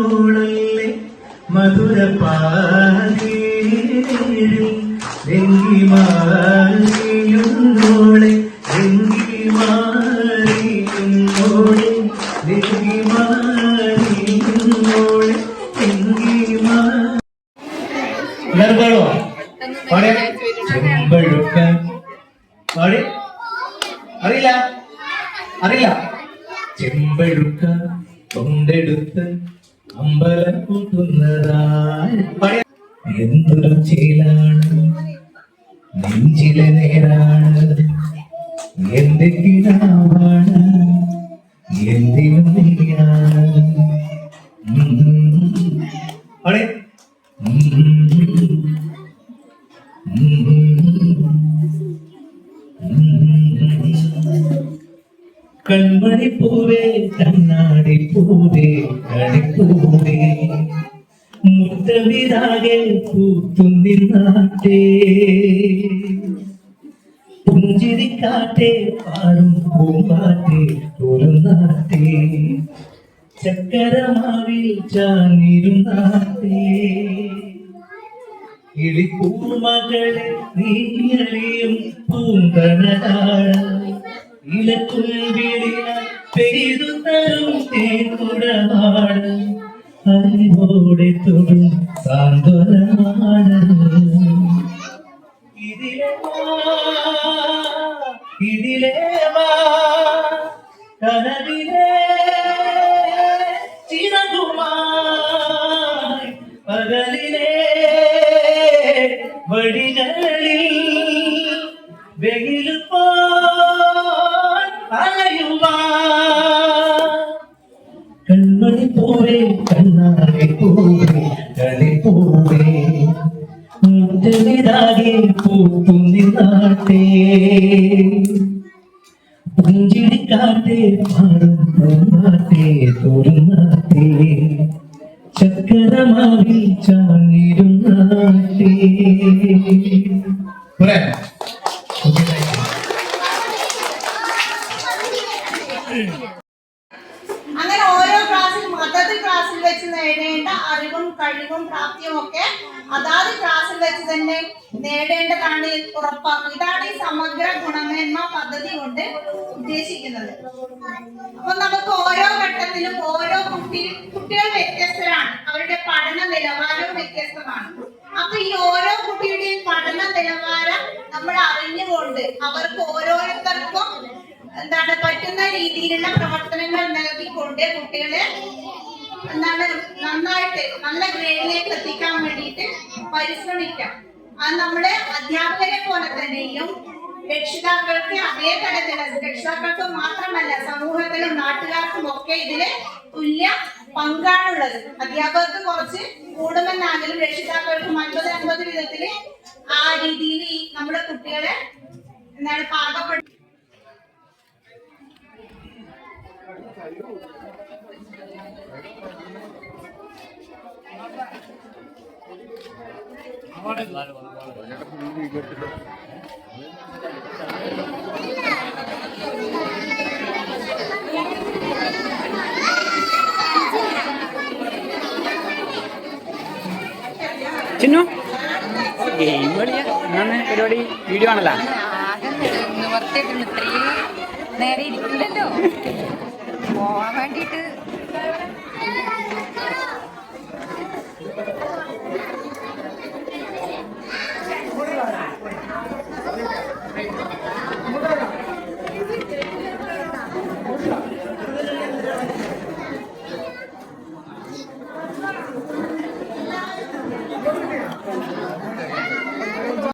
ചെയ്യുന്നോളല്ലേ മധുര രംഗി മാറിയുന്നോളെ രംഗി മാറിയുന്നോളെ അറിയില്ല. അറിയില്ല. ചെമ്പഴുക്ക കൊണ്ടെടുത്ത് അമ്പലം കൂട്ടുന്നതായി എന്തൊരു ചേലാണ് നെഞ്ചിലെ നേരാണ് എന്റെ കിടാവാണ് എന്തിനും നീയാണ്. കൺമണി പൂവേ കണ്ണാടി പൂവേ കണിപ്പൂവേ മുത്തവിരാകെ പൂത്തും നിന്നാട്ടേ പുഞ്ചിരിക്കാട്ടെ പാടും പൂമ്പാട്ടെ ഒരു നാട്ടേ ചക്കരമാവിൽ ചാഞ്ഞിരുന്നാട്ടേ കിളിപ്പൂമകളെ നീയറിയും പൂന്തണലാണ് ഇലക്കുൽവിളിയ പെയ്തു തരും തേക്കുടമാണ് അറിവോടെ തൊടും സാന്ത്വനമാണ്. ഇതിലെ വാ, ഇതിലെ വാ, പോവേ മുറ്റലിതാകെ പൂത്തും നിന്നാട്ടേ പുഞ്ചിരിക്കാട്ടെ പാടും പൂമാട്ടെ തുറന്നാട്ടെ ചക്കരമാവിൽ? Okay, അങ്ങനെ ഓരോ അതത് ക്ലാസ്സിൽ വെച്ച് നേടേണ്ട അറിവും കഴിവും പ്രാപ്തിയും ഒക്കെ അതാത് ക്ലാസ്സിൽ വെച്ച് തന്നെ നേടേണ്ടതാണ് ഉറപ്പാക്കും. ഇതാണ് ഈ സമഗ്ര ഗുണമേന്മ പദ്ധതി കൊണ്ട് ഉദ്ദേശിക്കുന്നത്. അപ്പൊ നമുക്ക് ഓരോ ഘട്ടത്തിലും ഓരോ കുട്ടി കുട്ടികൾ വ്യത്യസ്തരാണ്. അവരുടെ പഠന നിലവാരവും വ്യത്യസ്തമാണ്. അപ്പൊ ഈ ഓരോ കുട്ടിയുടെയും പഠന നിലവാരം നമ്മൾ അറിഞ്ഞുകൊണ്ട് അവർക്ക് ഓരോരുത്തർക്കും എന്താണ് പറ്റുന്ന രീതിയിലുള്ള പ്രവർത്തനങ്ങൾ നൽകിക്കൊണ്ട് കുട്ടികളെ എന്താണ് നന്നായിട്ട് നല്ല ഗ്രേഡിലേക്ക് എത്തിക്കാൻ വേണ്ടിയിട്ട് പരിശ്രമിക്കാം. അത് നമ്മുടെ അധ്യാപകരെ പോലെ തന്നെയും രക്ഷിതാക്കൾക്ക് അതേ തരത്തിൽ രക്ഷിതാക്കൾക്ക് മാത്രമല്ല സമൂഹത്തിലും നാട്ടുകാർക്കും ഒക്കെ ഇതിൽ തുല്യ പങ്കാണുള്ളത്. അധ്യാപകർക്ക് കുറച്ച് കൂടുമെന്നാണെങ്കിലും രക്ഷിതാക്കൾക്ക് അൻപത് അൻപത് വിധത്തിൽ ആ രീതിയിൽ ഈ നമ്മുടെ കുട്ടികളെ എന്താണ് പാകപ്പെടുത്തി ചിന്നു? ഗെയിം കളിയാ എന്നാണ് പരിപാടി വീഡിയോ ആണല്ലോ നേരെ ഇരിക്കില്ലല്ലോ.